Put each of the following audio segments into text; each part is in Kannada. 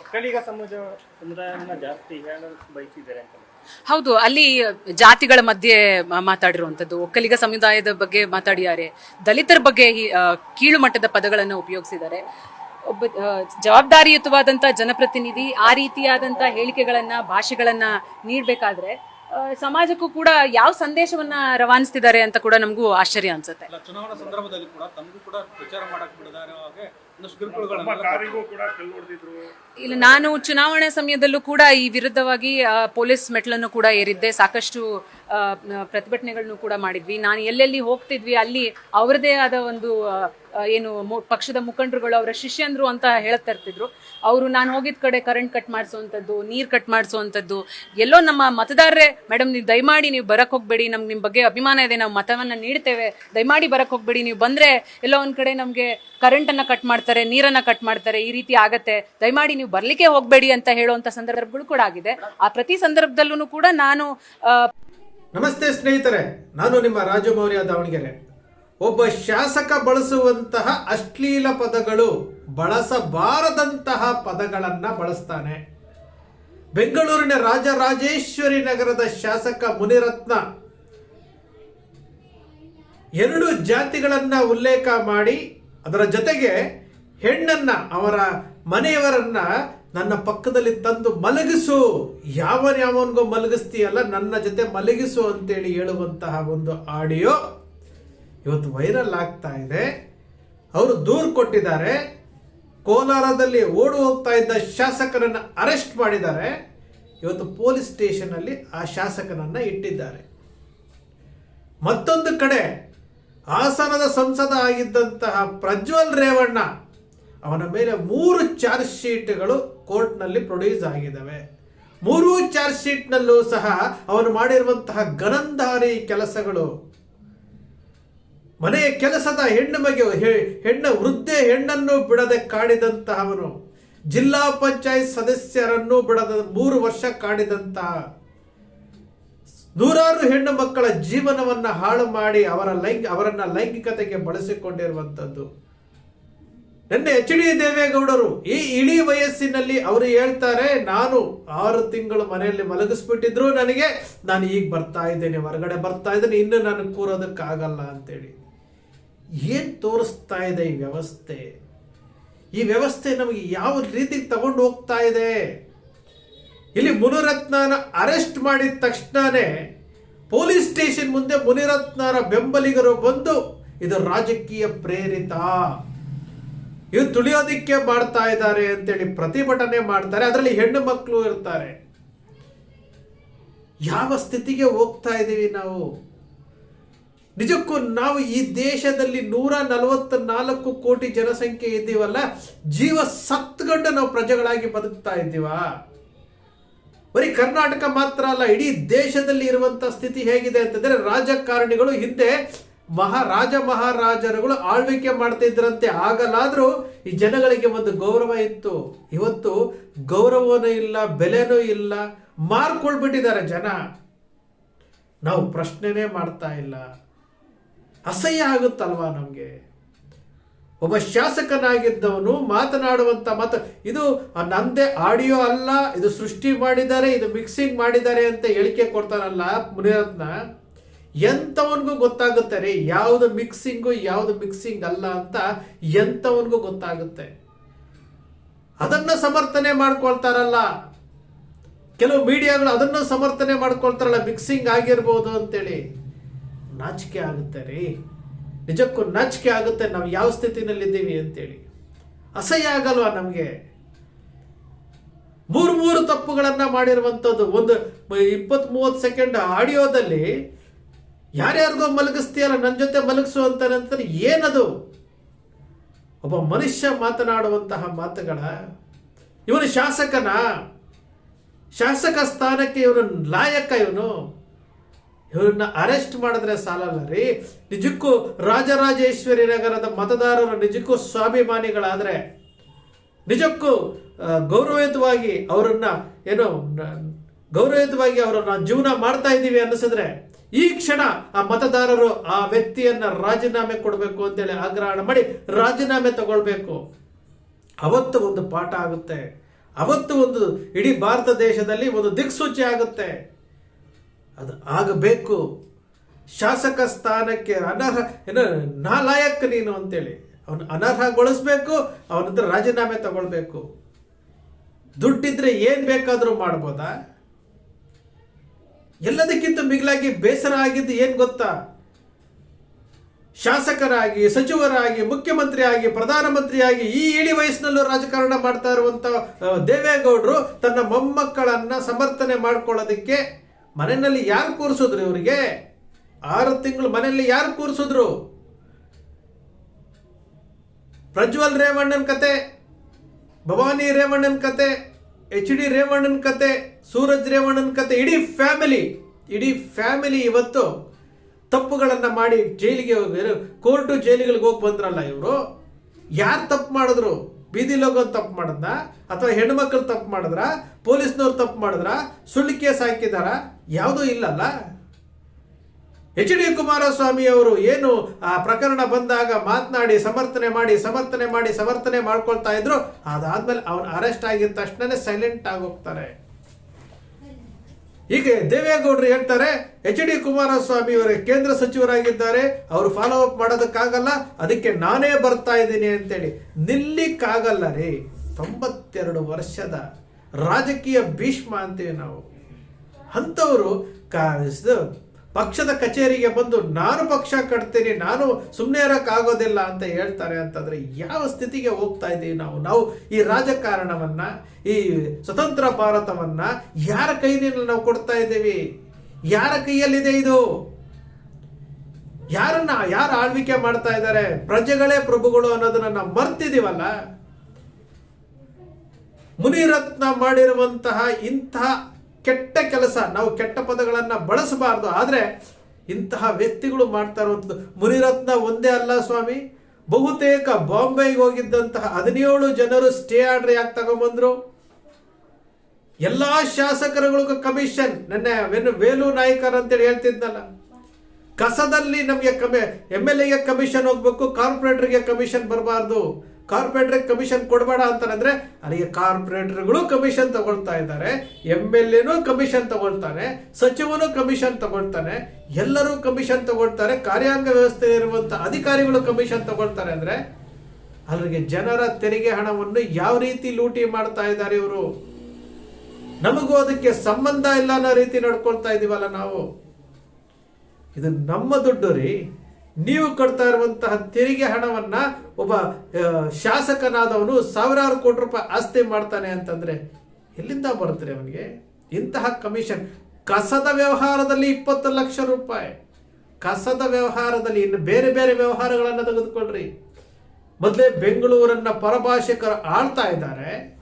ಒಕ್ಕಲಿಗ ಸಮಾಜ ಸಮುದಾಯವನ್ನ ಜಾಸ್ತಿ ಹೇಳಲು ಬಯಸಿದ್ದಾರೆ ಅಂತ. ಹೌದು ಅಲ್ಲಿ ಜಾತಿಗಳ ಮಧ್ಯೆ ಮಾತಾಡಿರುವಂಥದ್ದು. ಮಾತಾಡಿರುವಂತದ್ದು ಒಕ್ಕಲಿಗ ಸಮುದಾಯದ ಬಗ್ಗೆ ಮಾತಾಡಿದ್ದಾರೆ. ದಲಿತರ ಬಗ್ಗೆ ಕೀಳುಮಟ್ಟದ ಕೀಳು ಮಟ್ಟದ ಪದಗಳನ್ನು ಉಪಯೋಗಿಸಿದ್ದಾರೆ. ಒಬ್ಬ ಜವಾಬ್ದಾರಿಯುತವಾದಂತಹ ಜನಪ್ರತಿನಿಧಿ ಆ ರೀತಿಯಾದಂತಹ ಹೇಳಿಕೆಗಳನ್ನ ಭಾಷೆಗಳನ್ನ ನೀಡಬೇಕಾದ್ರೆ ಸಮಾಜಕ್ಕೂ ಕೂಡ ಯಾವ ಸಂದೇಶವನ್ನ ರವಾನಿಸ್ತಿದ್ದಾರೆ ಅಂತ ಕೂಡ ನಮಗೂ ಆಶ್ಚರ್ಯ ಅನ್ಸುತ್ತೆ. ಚುನಾವಣಾ ಸಂದರ್ಭದಲ್ಲಿ ಕೂಡ ತಮಗೂ ಕೂಡ ಪ್ರಚಾರ ಮಾಡಕ್ ಬಿಡದಾರ ಇಲ್ಲ ನಾನು ಚುನಾವಣೆ ಸಮಯದಲ್ಲೂ ಕೂಡ ಈ ವಿರುದ್ಧವಾಗಿ ಪೊಲೀಸ್ ಮೆಟ್ಲನ್ನು ಕೂಡ ಏರಿದ್ದೆ. ಸಾಕಷ್ಟು ಪ್ರತಿಭಟನೆಗಳನ್ನು ಕೂಡ ಮಾಡಿದ್ವಿ. ನಾನು ಎಲ್ಲೆಲ್ಲಿ ಹೋಗ್ತಿದ್ವಿ, ಅಲ್ಲಿ ಅವರದೇ ಆದ ಒಂದು ಏನು ಪಕ್ಷದ ಮುಖಂಡರುಗಳು, ಅವರ ಶಿಷ್ಯಂದ್ರು ಅಂತ ಹೇಳ್ತಾ ಇರ್ತಿದ್ರು. ಅವರು ನಾನು ಹೋಗಿದ ಕಡೆ ಕರೆಂಟ್ ಕಟ್ ಮಾಡಿಸುವಂಥದ್ದು ನೀರು ಕಟ್ ಮಾಡಿಸುವಂಥದ್ದು ಎಲ್ಲೋ ನಮ್ಮ ಮತದಾರರೇ, ಮೇಡಮ್ ನೀವು ದಯಮಾಡಿ ನೀವು ಬರಕ್ ಹೋಗ್ಬೇಡಿ ನಮ್ಗೆ ನಿಮ್ಮ ಬಗ್ಗೆ ಅಭಿಮಾನ ಇದೆ, ನಾವು ಮತವನ್ನ ನೀಡ್ತೇವೆ. ದಯಮಾಡಿ ಬರಕ್ ಹೋಗ್ಬೇಡಿ, ನೀವು ಬಂದ್ರೆ ಎಲ್ಲೋ ಒಂದ್ ಕಡೆ ನಮಗೆ ಕರೆಂಟನ್ನು ಕಟ್ ಮಾಡ್ತಾರೆ, ನೀರನ್ನ ಕಟ್ ಮಾಡ್ತಾರೆ, ಈ ರೀತಿ ಆಗತ್ತೆ. ದಯಮಾಡಿ ನೀವು ಬರಲಿಕ್ಕೆ ಹೋಗ್ಬೇಡಿ ಅಂತ ಹೇಳುವಂಥ ಸಂದರ್ಭಗಳು ಕೂಡ ಆಗಿದೆ. ಆ ಪ್ರತಿ ಸಂದರ್ಭದಲ್ಲೂ ಕೂಡ ನಾನು ನಮಸ್ತೆ ಸ್ನೇಹಿತರೆ, ನಾನು ನಿಮ್ಮ ರಾಜಮೌರ್ಯ ದಾವಣಗೆರೆ. ಒಬ್ಬ ಶಾಸಕ ಬಳಸುವಂತಹ ಅಶ್ಲೀಲ ಪದಗಳು ಬಳಸಬಾರದಂತಹ ಪದಗಳನ್ನ ಬಳಸ್ತಾನೆ. ಬೆಂಗಳೂರಿನ ರಾಜರಾಜೇಶ್ವರಿ ನಗರದ ಶಾಸಕ ಮುನಿರತ್ನ ಎರಡು ಜಾತಿಗಳನ್ನ ಉಲ್ಲೇಖ ಮಾಡಿ, ಅದರ ಜೊತೆಗೆ ಹೆಣ್ಣನ್ನ, ಅವರ ಮನೆಯವರನ್ನ ನನ್ನ ಪಕ್ಕದಲ್ಲಿ ತಂದು ಮಲಗಿಸು. ಯಾವನ್ಯಾವನಿಗೋ ಮಲಗಿಸ್ತೀಯಲ್ಲ, ನನ್ನ ಜೊತೆ ಮಲಗಿಸು ಅಂತೇಳಿ ಹೇಳುವಂತಹ ಒಂದು ಆಡಿಯೋ ಇವತ್ತು ವೈರಲ್ ಆಗ್ತಾ ಇದೆ. ಅವರು ದೂರು ಕೊಟ್ಟಿದ್ದಾರೆ. ಕೋಲಾರದಲ್ಲಿ ಓಡು ಹೋಗ್ತಾ ಇದ್ದ ಶಾಸಕರನ್ನ ಅರೆಸ್ಟ್ ಮಾಡಿದ್ದಾರೆ. ಇವತ್ತು ಪೊಲೀಸ್ ಸ್ಟೇಷನ್ ಅಲ್ಲಿ ಆ ಶಾಸಕನನ್ನ ಇಟ್ಟಿದ್ದಾರೆ. ಮತ್ತೊಂದು ಕಡೆ, ಹಾಸನದ ಸಂಸದ ಆಗಿದ್ದಂತಹ ಪ್ರಜ್ವಲ್ ರೇವಣ್ಣ ಅವನ ಮೇಲೆ ಮೂರು ಚಾರ್ಜ್ ಶೀಟ್ಗಳು ಕೋರ್ಟ್ನಲ್ಲಿ ಪ್ರೊಡ್ಯೂಸ್ ಆಗಿದ್ದಾವೆ. ಮೂರು ಚಾರ್ಜ್ ಶೀಟ್ನಲ್ಲೂ ಸಹ ಅವನು ಮಾಡಿರುವಂತಹ ಗನಂಧಾರಿ ಕೆಲಸಗಳು. ಮನೆಯ ಕೆಲಸದ ಹೆಣ್ಣು ಹೆ- ಹೆಣ್ಣ ವೃದ್ಧೆ ಹೆಣ್ಣನ್ನು ಬಿಡದೆ ಕಾಡಿದಂತಹವನು, ಜಿಲ್ಲಾ ಪಂಚಾಯತ್ ಸದಸ್ಯರನ್ನು ಬಿಡದ ಮೂರು ವರ್ಷ ಕಾಡಿದಂತಹ ನೂರಾರು ಹೆಣ್ಣು ಮಕ್ಕಳ ಜೀವನವನ್ನ ಹಾಳು ಮಾಡಿ ಅವರ ಲೈಂಗ್, ಅವರನ್ನ ಲೈಂಗಿಕತೆಗೆ ಬಳಸಿಕೊಂಡಿರುವಂಥದ್ದು ನಿನ್ನೆ ಎಚ್ ಡಿ ದೇವೇಗೌಡರು ಈ ಇಡೀ ವಯಸ್ಸಿನಲ್ಲಿ ಅವರು ಹೇಳ್ತಾರೆ, ನಾನು ಆರು ತಿಂಗಳು ಮನೆಯಲ್ಲಿ ಮಲಗಿಸ್ಬಿಟ್ಟಿದ್ರು ನನಗೆ, ನಾನು ಈಗ ಬರ್ತಾ ಇದ್ದೇನೆ, ಹೊರಗಡೆ ಬರ್ತಾ ಇದ್ದೇನೆ, ಇನ್ನು ನಾನು ಕೂರೋದಕ್ಕಾಗಲ್ಲ ಅಂತೇಳಿ. ಏನು ತೋರಿಸ್ತಾ ಇದೆ ಈ ವ್ಯವಸ್ಥೆ? ಈ ವ್ಯವಸ್ಥೆ ನಮಗೆ ಯಾವ ರೀತಿ ತಗೊಂಡು ಹೋಗ್ತಾ ಇದೆ? ಇಲ್ಲಿ ಮುನಿರತ್ನನ ಅರೆಸ್ಟ್ ಮಾಡಿದ ತಕ್ಷಣನೇ ಪೊಲೀಸ್ ಸ್ಟೇಷನ್ ಮುಂದೆ ಮುನಿರತ್ನರ ಬೆಂಬಲಿಗರು ಬಂದು ಇದು ರಾಜಕೀಯ ಪ್ರೇರಿತ. ಇದು ತುಳಿಯೋದಿಕ್ಕೆ ಮಾಡ್ತಾ ಇದ್ದಾರೆ ಅಂತೇಳಿ ಪ್ರತಿಭಟನೆ ಮಾಡ್ತಾರೆ. ಅದರಲ್ಲಿ ಹೆಣ್ಣು ಮಕ್ಕಳು ಇರ್ತಾರೆ. ಯಾವ ಸ್ಥಿತಿಗೆ ಹೋಗ್ತಾ ಇದ್ದೀವಿ ನಾವು? ನಿಜಕ್ಕೂ ನಾವು ಈ ದೇಶದಲ್ಲಿ ನೂರ ನಲವತ್ತ ನಾಲ್ಕು ಕೋಟಿ ಜನಸಂಖ್ಯೆ ಇದ್ದೀವಲ್ಲ, ಜೀವ ಸತ್ಗಂಡು ನಾವು ಪ್ರಜೆಗಳಾಗಿ ಬದುಕ್ತಾ ಇದ್ದೀವಾ? ಬರೀ ಕರ್ನಾಟಕ ಮಾತ್ರ ಅಲ್ಲ, ಇಡೀ ದೇಶದಲ್ಲಿ ಇರುವಂತ ಸ್ಥಿತಿ ಹೇಗಿದೆ ಅಂತಂದ್ರೆ ರಾಜಕಾರಣಿಗಳು ಹಿಂದೆ ಮಹಾ ರಾಜ ಮಹಾರಾಜರುಗಳು ಆಳ್ವಿಕೆ ಮಾಡ್ತಾ ಇದ್ರಂತೆ. ಆಗಲಾದ್ರೂ ಈ ಜನಗಳಿಗೆ ಒಂದು ಗೌರವ ಇತ್ತು. ಇವತ್ತು ಗೌರವನೂ ಇಲ್ಲ, ಬೆಲೆನೂ ಇಲ್ಲ. ಮಾರ್ಕೊಳ್ಬಿಟ್ಟಿದ್ದಾರೆ ಜನ. ನಾವು ಪ್ರಶ್ನೆನೇ ಮಾಡ್ತಾ ಇಲ್ಲ. ಅಸಹ್ಯ ಆಗುತ್ತಲ್ವಾ ನಮಗೆ? ಒಬ್ಬ ಶಾಸಕನಾಗಿದ್ದವನು ಮಾತನಾಡುವಂತ ಮಾತು, ಇದು ನಂದೇ ಆಡಿಯೋ ಅಲ್ಲ, ಇದು ಸೃಷ್ಟಿ ಮಾಡಿದ್ದಾರೆ, ಇದು ಮಿಕ್ಸಿಂಗ್ ಮಾಡಿದ್ದಾರೆ ಅಂತ ಹೇಳಿಕೆ ಕೊಡ್ತಾನಲ್ಲ ಮುನಿರತ್ನ. ಎಂಥವನ್ಗೂ ಗೊತ್ತಾಗುತ್ತೆ ರೀ, ಯಾವುದು ಮಿಕ್ಸಿಂಗು ಯಾವುದು ಮಿಕ್ಸಿಂಗ್ ಅಲ್ಲ ಅಂತ ಎಂಥವನ್ಗೂ ಗೊತ್ತಾಗುತ್ತೆ. ಅದನ್ನ ಸಮರ್ಥನೆ ಮಾಡ್ಕೊಳ್ತಾರಲ್ಲ. ಕೆಲವು ಮೀಡಿಯಾಗಳು ಅದನ್ನು ಸಮರ್ಥನೆ ಮಾಡ್ಕೊಳ್ತಾರಲ್ಲ ಮಿಕ್ಸಿಂಗ್ ಆಗಿರ್ಬೋದು ಅಂತೇಳಿ. ನಾಚಿಕೆ ಆಗುತ್ತೆ ರೀ. ನಿಜಕ್ಕೂ ನಾಚಿಕೆ ಆಗುತ್ತೆ, ನಾವು ಯಾವ ಸ್ಥಿತಿನಲ್ಲಿದ್ದೀವಿ ಅಂತೇಳಿ. ಅಸಹ್ಯ ಆಗಲ್ವಾ ನಮಗೆ? ಮೂರು ಮೂರು ತಪ್ಪುಗಳನ್ನ ಮಾಡಿರುವಂಥದ್ದು ಒಂದು ಇಪ್ಪತ್ತ್ ಮೂವತ್ತು ಸೆಕೆಂಡ್ ಆಡಿಯೋದಲ್ಲಿ ಯಾರ್ಯಾರಿಗೋ ಮಲಗಿಸ್ತೀಯಲ್ಲ ನನ್ನ ಜೊತೆ ಮಲಗಿಸು ಅಂತ ನಂತರ ಏನದು? ಒಬ್ಬ ಮನುಷ್ಯ ಮಾತನಾಡುವಂತಹ ಮಾತುಗಳ, ಇವನು ಶಾಸಕನ? ಶಾಸಕ ಸ್ಥಾನಕ್ಕೆ ಇವನು ಲಾಯಕ ಇವನು? ಇವ್ರನ್ನ ಅರೆಸ್ಟ್ ಮಾಡಿದ್ರೆ ಸಾಲಲ್ಲ ರೀ? ನಿಜಕ್ಕೂ ರಾಜರಾಜೇಶ್ವರಿ ನಗರದ ಮತದಾರರು ನಿಜಕ್ಕೂ ಸ್ವಾಭಿಮಾನಿಗಳಾದರೆ, ನಿಜಕ್ಕೂ ಗೌರವಯುತವಾಗಿ ಅವರನ್ನ, ಏನೋ ಗೌರವಯುತವಾಗಿ ಅವರನ್ನ ಜೀವನ ಮಾಡ್ತಾ ಇದ್ದೀವಿ ಅನ್ನಿಸಿದ್ರೆ ಈ ಕ್ಷಣ ಆ ಮತದಾರರು ಆ ವ್ಯಕ್ತಿಯನ್ನ ರಾಜೀನಾಮೆ ಕೊಡಬೇಕು ಅಂತೇಳಿ ಆಗ್ರಹಣ ಮಾಡಿ ರಾಜೀನಾಮೆ ತಗೊಳ್ಬೇಕು. ಅವತ್ತು ಒಂದು ಪಾಠ ಆಗುತ್ತೆ. ಅವತ್ತು ಒಂದು ಇಡೀ ಭಾರತ ದೇಶದಲ್ಲಿ ಒಂದು ದಿಕ್ಸೂಚಿ ಆಗುತ್ತೆ. ಅದು ಆಗಬೇಕು. ಶಾಸಕ ಸ್ಥಾನಕ್ಕೆ ಅನರ್ಹ, ಏನು, ನಾಲಾಯಕ್ ನೀನು ಅಂತೇಳಿ. ಅವನು ಅನರ್ಹಗೊಳಿಸ್ಬೇಕು, ಅವನತ್ರ ರಾಜೀನಾಮೆ ತಗೊಳ್ಬೇಕು. ದುಡ್ಡಿದ್ರೆ ಏನ್ ಬೇಕಾದರೂ ಮಾಡ್ಬೋದಾ? ಎಲ್ಲದಕ್ಕಿಂತ ಮಿಗಿಲಾಗಿ ಬೇಸರ ಆಗಿದ್ದು ಏನು ಗೊತ್ತಾ? ಶಾಸಕರಾಗಿ, ಸಚಿವರಾಗಿ ಮುಖ್ಯಮಂತ್ರಿ ಆಗಿ ಪ್ರಧಾನಮಂತ್ರಿಯಾಗಿ ಈ ಇಳಿ ವಯಸ್ಸಿನಲ್ಲೂ ರಾಜಕಾರಣ ಮಾಡ್ತಾ ಇರುವಂಥ ದೇವೇಗೌಡರು ತನ್ನ ಮೊಮ್ಮಕ್ಕಳನ್ನ ಸಮರ್ಥನೆ ಮಾಡ್ಕೊಳ್ಳೋದಕ್ಕೆ ಮನೆಯಲ್ಲಿ ಯಾರು ಕೂರಿಸಿದ್ರು ಇವರಿಗೆ? ಆರು ತಿಂಗಳು ಮನೆಯಲ್ಲಿ ಯಾರು ಕೂರಿಸಿದ್ರು? ಪ್ರಜ್ವಲ್ ರೇವಣ್ಣನ ಕತೆ, ಭವಾನಿ ರೇವಣ್ಣನ ಕತೆ, ಎಚ್ ಡಿ ರೇವಣ್ಣನ ಕತೆ ಸೂರಜ್ ರೇವಣ್ಣನ ಕತೆ, ಇಡೀ ಫ್ಯಾಮಿಲಿ ಇಡೀ ಫ್ಯಾಮಿಲಿ ಇವತ್ತು ತಪ್ಪುಗಳನ್ನ ಮಾಡಿ ಜೈಲಿಗೆ ಹೋಗಿ ಕೋರ್ಟು ಜೈಲುಗಳಿಗೆ ಹೋಗಿ ಬಂದ್ರಲ್ಲ ಇವರು? ಯಾರು ತಪ್ಪು ಮಾಡಿದ್ರು? ಬೀದಿ ಹೋಗೋದು ತಪ್ಪು ಮಾಡಿದ್ನ? ಅಥವಾ ಹೆಣ್ಮಕ್ಳು ತಪ್ಪು ಮಾಡಿದ್ರ? ಪೊಲೀಸ್ನವ್ರು ತಪ್ಪು ಮಾಡಿದ್ರ? ಸುಳ್ಳು ಕೇಸ್ ಹಾಕಿದಾರ? ಯಾವುದೂ ಇಲ್ಲಲ್ಲ. ಎಚ್ ಡಿ ಕುಮಾರಸ್ವಾಮಿ ಅವರು ಏನು, ಆ ಪ್ರಕರಣ ಬಂದಾಗ ಮಾತನಾಡಿ, ಸಮರ್ಥನೆ ಮಾಡಿ ಸಮರ್ಥನೆ ಮಾಡಿ, ಸಮರ್ಥನೆ ಮಾಡ್ಕೊಳ್ತಾ ಇದ್ರು, ಅದಾದ್ಮೇಲೆ ಅವನು ಅರೆಸ್ಟ್ ಆಗಿದ ತಕ್ಷಣನೇ ಸೈಲೆಂಟ್ ಆಗೋಗ್ತಾರೆ ಹೀಗೆ ದೇವೇಗೌಡರು ಹೇಳ್ತಾರೆ, ಎಚ್ ಡಿ ಕುಮಾರಸ್ವಾಮಿ ಅವರ ಕೇಂದ್ರ ಸಚಿವರಾಗಿದ್ದಾರೆ, ಅವರು ಫಾಲೋ ಅಪ್ ಮಾಡೋದಕ್ಕಾಗಲ್ಲ, ಅದಕ್ಕೆ ನಾನೇ ಬರ್ತಾ ಇದ್ದೀನಿ ಅಂತೇಳಿ. ನಿಲ್ಲಿಕ್ಕಾಗಲ್ಲ ರೀ. ತೊಂಬತ್ತೆರಡು ವರ್ಷದ ರಾಜಕೀಯ ಭೀಷ್ಮ ಅಂತೀವಿ ನಾವು. ಅಂಥವರು ಪಕ್ಷದ ಕಚೇರಿಗೆ ಬಂದು ನಾನು ಪಕ್ಷ ಕಟ್ತೀನಿ, ನಾನು ಸುಮ್ಮನೆ ಇರೋಕ್ಕಾಗೋದಿಲ್ಲ ಅಂತ ಹೇಳ್ತಾರೆ ಅಂತಂದರೆ ಯಾವ ಸ್ಥಿತಿಗೆ ಹೋಗ್ತಾ ಇದ್ದೀವಿ ನಾವು? ನಾವು ಈ ರಾಜಕಾರಣವನ್ನು, ಈ ಸ್ವತಂತ್ರ ಭಾರತವನ್ನು ಯಾರ ಕೈನಲ್ಲಿ ನಾವು ಕೊಡ್ತಾ ಇದ್ದೀವಿ? ಯಾರ ಕೈಯಲ್ಲಿದೆ ಇದು? ಯಾರನ್ನ, ಯಾರು ಆಳ್ವಿಕೆ ಮಾಡ್ತಾ ಇದ್ದಾರೆ? ಪ್ರಜೆಗಳೇ ಪ್ರಭುಗಳು ಅನ್ನೋದನ್ನ ನಾವು ಮರ್ತಿದೀವಲ್ಲ? ಮುನಿರತ್ನ ಮಾಡಿರುವಂತಹ ಇಂತಹ ಕೆಟ್ಟ ಕೆಲಸ, ನಾವು ಕೆಟ್ಟ ಪದಗಳನ್ನು ಬಳಸಬಾರ್ದು. ಆದರೆ ಇಂತಹ ವ್ಯಕ್ತಿಗಳು ಮಾಡ್ತಾ ಇರುವಂಥದ್ದು. ಮುನಿರತ್ನ ಒಂದೇ ಅಲ್ಲ ಸ್ವಾಮಿ. ಬಹುತೇಕ ಬಾಂಬೆಗೆ ಹೋಗಿದ್ದಂತಹ ಹದಿನೇಳು ಜನರು ಸ್ಟೇ ಆರ್ಡರ್ ಯಾಕೆ ತಗೊಂಬಂದ್ರು ಎಲ್ಲಾ ಶಾಸಕರುಗಳಿಗೂ ಕಮಿಷನ್. ನೆನ್ನೆ ವೇಲು ನಾಯ್ಕರ್ ಅಂತೇಳಿ ಹೇಳ್ತಿದ್ನಲ್ಲ. ಕಸದಲ್ಲಿ ನಮಗೆ ಕಮಿ ಎಂ ಎಲ್ ಎಗೆ ಕಮಿಷನ್ ಹೋಗ್ಬೇಕು, ಕಾರ್ಪೊರೇಟರ್ಗೆ ಕಮಿಷನ್ ಬರಬಾರ್ದು. ಕಾರ್ಪೊರೇಟರ್ಗೆ ಕಮಿಷನ್ ಕೊಡಬೇಡ ಅಂತಾರಂದ್ರೆ ಅಲ್ಲಿಗೆ ಕಾರ್ಪೊರೇಟರ್ಗಳು ಕಮಿಷನ್ ತಗೊಳ್ತಾ ಇದ್ದಾರೆ ಎಂ ಎಲ್ ಎನೂ ಕಮಿಷನ್ ತಗೊಳ್ತಾನೆ, ಸಚಿವನು ಕಮಿಷನ್ ತಗೊಳ್ತಾನೆ, ಎಲ್ಲರೂ ಕಮಿಷನ್ ತಗೊಳ್ತಾರೆ, ಕಾರ್ಯಾಂಗ ವ್ಯವಸ್ಥೆ ಇರುವಂತ ಅಧಿಕಾರಿಗಳು ಕಮಿಷನ್ ತಗೊಳ್ತಾರೆ ಅಂದ್ರೆ ಅಲ್ಲಿಗೆ ಜನರ ತೆರಿಗೆ ಹಣವನ್ನು ಯಾವ ರೀತಿ ಲೂಟಿ ಮಾಡ್ತಾ ಇದ್ದಾರೆ ಇವರು? ನಮಗೂ ಅದಕ್ಕೆ ಸಂಬಂಧ ಇಲ್ಲ ಅನ್ನೋ ರೀತಿ ನಡ್ಕೊಳ್ತಾ ಇದೀವಲ್ಲ ನಾವು. ಇದು ನಮ್ಮ ದುಡ್ಡು ರೀ. ನೀವು ಕೊಡ್ತಾ ಇರುವಂತಹ ತೆರಿಗೆ ಹಣವನ್ನ ಒಬ್ಬ ಶಾಸಕನಾದವನು ಸಾವಿರಾರು ಕೋಟಿ ರೂಪಾಯಿ ಆಸ್ತಿ ಮಾಡ್ತಾನೆ ಅಂತಂದ್ರೆ ಎಲ್ಲಿಂದ ಬರುತ್ತೆ ಅವನಿಗೆ? ಇಂತಹ ಕಮಿಷನ್. ಕಸದ ವ್ಯವಹಾರದಲ್ಲಿ ಇಪ್ಪತ್ತು ಲಕ್ಷ ರೂಪಾಯಿ. ಕಸದ ವ್ಯವಹಾರದಲ್ಲಿ ಇನ್ನು ಬೇರೆ ಬೇರೆ ವ್ಯವಹಾರಗಳನ್ನು ತೆಗೆದುಕೊಳ್ಳ್ರಿ ಮೊದಲೇ ಬೆಂಗಳೂರನ್ನ ಪರಭಾಷಿಕರು ಆಳ್ತಾ ಇದ್ದಾರೆ.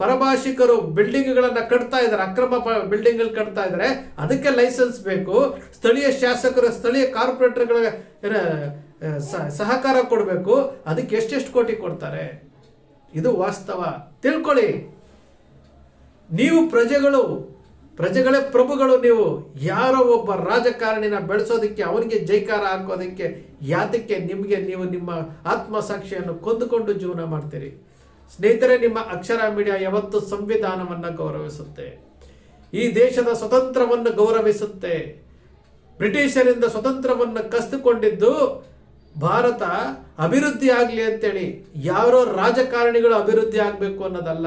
ಪರಭಾಷಿಕರು ಬಿಲ್ಡಿಂಗ್ಗಳನ್ನು ಕಟ್ತಾ ಇದ್ದಾರೆ, ಅಕ್ರಮ ಬಿಲ್ಡಿಂಗ್ ಕಟ್ತಾ ಇದ್ದಾರೆ. ಅದಕ್ಕೆ ಲೈಸೆನ್ಸ್ ಬೇಕು. ಸ್ಥಳೀಯ ಶಾಸಕರು, ಸ್ಥಳೀಯ ಕಾರ್ಪೊರೇಟರ್ಗಳ ಸಹಕಾರ ಕೊಡಬೇಕು. ಅದಕ್ಕೆ ಎಷ್ಟೆಷ್ಟು ಕೋಟಿ ಕೊಡ್ತಾರೆ? ಇದು ವಾಸ್ತವ. ತಿಳ್ಕೊಳ್ಳಿ. ನೀವು ಪ್ರಜೆಗಳು, ಪ್ರಜೆಗಳೇ ಪ್ರಭುಗಳು ನೀವು. ಯಾರೋ ಒಬ್ಬ ರಾಜಕಾರಣಿನ ಬೆಳೆಸೋದಕ್ಕೆ, ಅವನಿಗೆ ಜೈಕಾರ ಹಾಕೋದಕ್ಕೆ, ಯಾತಕ್ಕೆ ನಿಮಗೆ ನೀವು ನಿಮ್ಮ ಆತ್ಮಸಾಕ್ಷಿಯನ್ನು ಕೊಂದುಕೊಂಡು ಜೀವನ ಮಾಡ್ತೀರಿ? ಸ್ನೇಹಿತರೆ, ನಿಮ್ಮ ಅಕ್ಷರ ಮೀಡಿಯಾ ಯಾವತ್ತು ಸಂವಿಧಾನವನ್ನ ಗೌರವಿಸುತ್ತೆ. ಈ ದೇಶದ ಸ್ವತಂತ್ರವನ್ನು ಗೌರವಿಸುತ್ತೆ. ಬ್ರಿಟಿಷರಿಂದ ಸ್ವತಂತ್ರವನ್ನು ಕಸಿದುಕೊಂಡಿದ್ದು ಭಾರತ ಅಭಿವೃದ್ಧಿ ಆಗಲಿ ಅಂತೇಳಿ ಯಾರೋ ರಾಜಕಾರಣಿಗಳು ಅಭಿವೃದ್ಧಿ ಆಗಬೇಕು ಅನ್ನೋದಲ್ಲ.